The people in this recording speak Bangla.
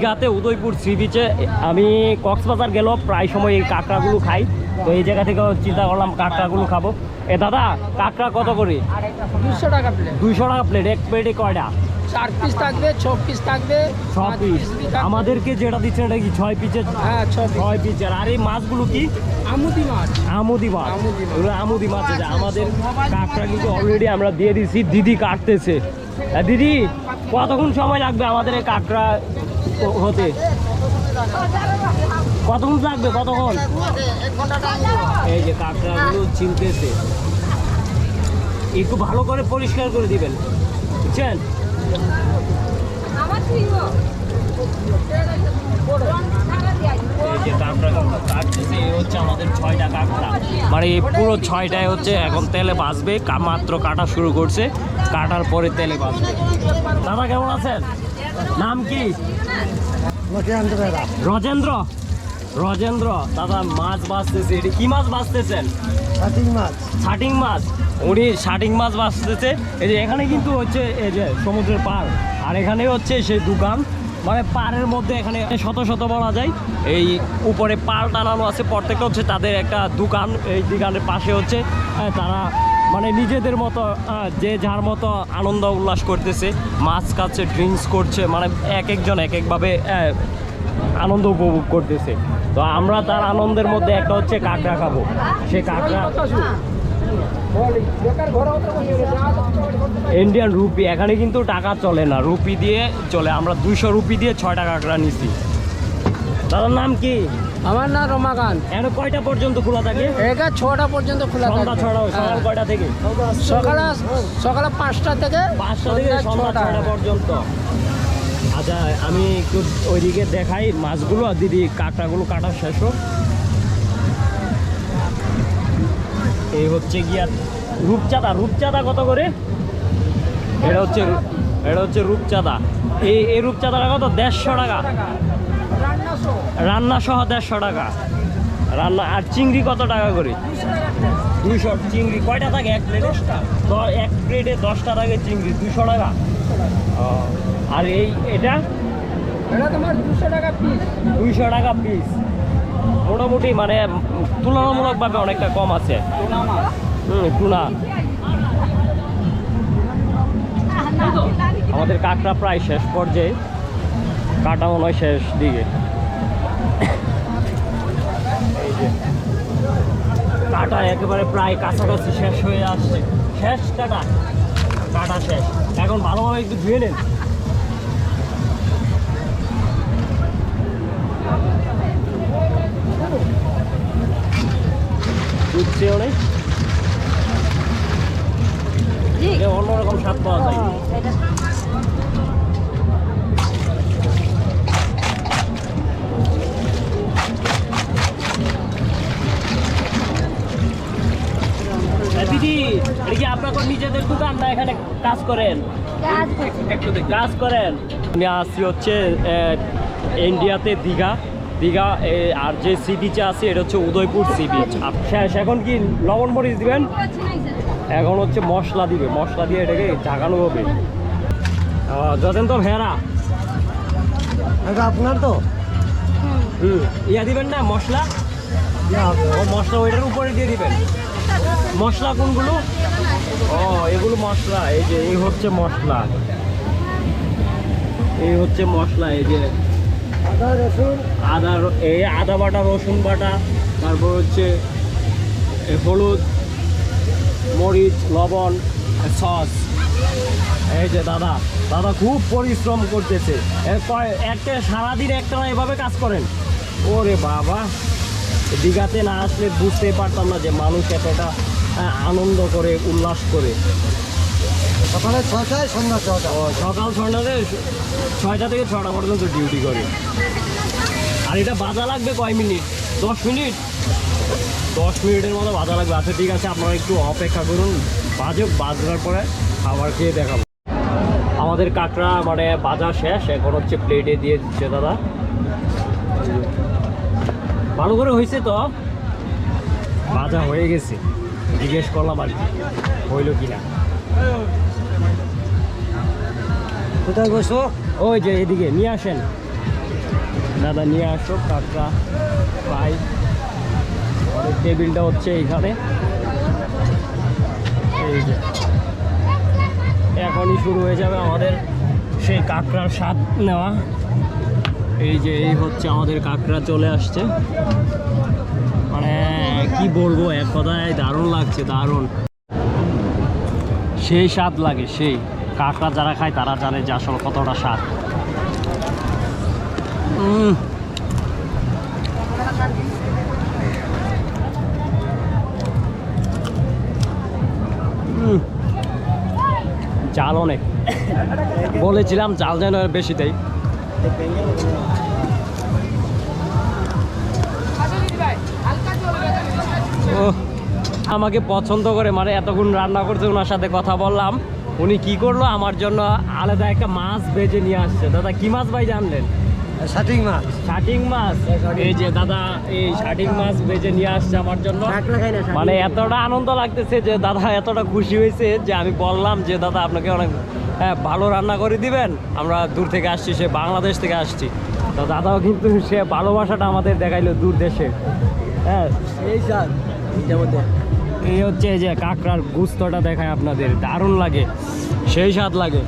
দীঘাতে উদয়পুর সি বিচে আমি কক্সবাজার গেলেও প্রায় সময় এই কাঁকড়াগুলো খাই। তো এই জায়গা থেকে চিন্তা করলাম কাঁকড়াগুলো খাব। এ দাদা কাঁকড়া কত করে? দুশো টাকা প্লেট দুইশো টাকা প্লেট এক প্লেটে কয়টা? চার পিস থাকবে ছ পিস থাকবে ছ পিস পিস আমাদেরকে যেটা দিচ্ছেন এটা কি ছয় পিসের হ্যাঁ ছয় পিসের আর এই মাছগুলো কি? আমুদি মাছ। আমুদি মাছ। আমুদি মাছ। আমাদের কিন্তু অলরেডি আমরা দিয়ে দিছি দিদি কাটতেছে। দিদি কতক্ষণ সময় লাগবে আমাদের এই কাঁকড়া হতে? কতক্ষণ লাগবে? কতক্ষণ? এই যে কাঁকড়াগুলো চিনতেছে একটু ভালো করে পরিষ্কার করে দিবেন। বুঝছেন? মানে এই পুরো ছয়টায় হচ্ছে এখন তেলে বাঁচবে মাত্র কাটা শুরু করছে। কাটার পরে তেলে বাঁচবে দাদা, কেমন আছেন? নাম কি? রজেন্দ্র। রজেন্দ্র, দাদা, মাছ বাঁচতেছে। এটি কি মাছ বাঁচতেছেন? শাটিং মাছ। উনি শাটিং মাছ বাঁচতেছে। এই যে এখানে কিন্তু হচ্ছে এই যে সমুদ্রের পার আর এখানে হচ্ছে সেই দোকান। মানে পাড়ের মধ্যে এখানে শত শত বলা যায়। এই উপরে পাল টানানো আছে। প্রত্যেকটা হচ্ছে তাদের একটা দোকান। এই দোকানের পাশে হচ্ছে তারা মানে নিজেদের মতো যে যার মতো আনন্দ উল্লাস করতেছে, মাছ খাচ্ছে ড্রিঙ্কস করছে মানে এক একজন এক একভাবে আনন্দ উপভোগ করতেছে। তো আমরা তার আনন্দের মধ্যে একটা হচ্ছে কাঁকড়া খাব। সে কাঁকড়া ইন্ডিয়ান রুপি এখানে কিন্তু টাকা চলে না রুপি দিয়ে চলে। আমরা দুইশো রুপি দিয়ে ছয়টা কাঁকড়া নিছি। দাদার নাম কি? আমার নাম রমাকান্ত এখানে কয়টা পর্যন্ত খোলা থাকে? এটা ছটা পর্যন্ত খোলা থাকবে ছটা সকাল হ্যাঁ। কয়টা থেকে? সকালে সকালে পাঁচটা থেকে পাঁচটা থেকে ছটা। পর্যন্ত। আচ্ছা আমি একটু ওইদিকে দেখাই মাছগুলো আর দিদি কাঁকড়াগুলো কাটা শেষ হোক। এই হচ্ছে গিয়া রূপচাঁদা। রূপচাঁদা কত করে? এটা হচ্ছে এটা হচ্ছে রূপচাঁদা। এই এই রূপচাঁদাটা কত? দেড়শো টাকা। রান্না সহ দেড়শো টাকা। রান্না আর চিংড়ি কত টাকা করে? দুইশো। চিংড়ি কয়টা থাকে? এক প্লেটে এক প্লেটে দশটা থাকে চিংড়ি। দুশো টাকা। আর এই এটা? দুশো টাকা পিস দুইশো টাকা পিস মোটামুটি মানে তুলনামূলকভাবে অনেকটা কম আছে। হুম টুনা। আমাদের কাঁকড়া প্রায় শেষ পর্যায়ে। কাটা মনে হয় শেষ দিকে। কাটা একেবারে প্রায় কাছাকাছি শেষ হয়ে আসছে। শেষ কাটা কাটা শেষ। এখন ভালোভাবে একটু ধুয়ে নেন। জি। অন্যরকম স্বাদ পাওয়া যায়। নিজেদের দোকান না এখানে কাজ করেন? কাজ করেন? আমি আসছি হচ্ছে ইন্ডিয়াতে দীঘা। দীঘা আর যে সি বিচে আছে এটা হচ্ছে উদয়পুর সি বিচ শেষ এখন কি লবণ মরিচ দিবেন? এখন হচ্ছে মশলা দিবে। মশলা দিয়ে এটাকে জাগানো হবে। যতেন তো ভেড়া। আপনার তো? হুম। ইয়া দিবেন না মশলা? ও মশলা ওইটার উপরে দিয়ে দিবেন। মশলা কোনগুলো? ও, এগুলো মশলা, এই যে, এই হচ্ছে মশলা। এই হচ্ছে মশলা, এই যে আদা রসুন। আদা এই আদা বাটা, রসুন বাটা, তারপর হচ্ছে হলুদ, মরিচ, লবণ সস। এই যে দাদা দাদা খুব পরিশ্রম করতেছে। এ কয়- একটা সারাদিন একটা এভাবে কাজ করেন। ওরে বাবা। দীঘাতে না আসলে বুঝতেই পারতাম না যে মানুষ এতটা আনন্দ করে উল্লাস করে। সকালে ছটায় সন্ধ্যা ছটা সকাল ছটাতে ছয়টা থেকে ছটা পর্যন্ত ডিউটি করে। আর এটা বাজা লাগবে কয় মিনিট? দশ মিনিট? দশ মিনিটের মতো বাজা লাগবে। আচ্ছা ঠিক আছে আপনারা একটু অপেক্ষা করুন। বাজে বাজার পরে খাবার খেয়ে দেখাবো। আমাদের কাঁকড়া মানে বাজা শেষ। এখন হচ্ছে প্লেটে দিয়ে দিচ্ছে দাদা। ভালো করে হয়েছে তো। বাজা হয়ে গেছে। জিজ্ঞেস করলাম আর কি হইল কিনা। কোথায় বসো? ওই যে এদিকে নিয়ে আসেন। দাদা নিয়ে আসো ফ্রাই আমাদের টেবিলটা হচ্ছে এইখানে। এই যে। এখনই শুরু হয়ে যাবে আমাদের সেই কাঁকড়ার স্বাদ নেওয়া। এই যে এই হচ্ছে আমাদের কাঁকড়া চলে আসছে। মানে কি বলব, এক কথায় দারুণ লাগছে, দারুণ। সেই স্বাদ লাগে, সেই। কাঁকড়া যারা খায় তারা জানে যে আসলে কতটা স্বাদ। জাল অনেক। বলেছিলাম জাল যেন বেশি দেয় আমাকে পছন্দ করে মানে এতক্ষণ রান্না করতে ওনার সাথে কথা বললাম। উনি কি করল? আমার জন্য আলাদা একটা মাছ ভেজে নিয়ে আসছে। দাদা কি মাছ ভাই জানলেন? শাটিং মাছ। শাটিং মাছ? এই যে দাদা এই শাটিং মাছ ভেজে নিয়ে আসছে আমার জন্য। মানে এতটা আনন্দ লাগতেছে যে দাদা এতটা খুশি হয়েছে যে আমি বললাম যে দাদা আপনাকে অনেক হ্যাঁ, ভালো রান্না করে দিবেন। আমরা দূর থেকে আসছি সে বাংলাদেশ থেকে আসছি। তো দাদাও কিন্তু সে ভালোবাসাটা আমাদের দেখাইলো দূর দেশে। হ্যাঁ এই স্যার এই হচ্ছে যে কাঁকড়ার গুস্তটা দেখায় আপনাদের দারুণ লাগে সেই স্বাদ লাগে।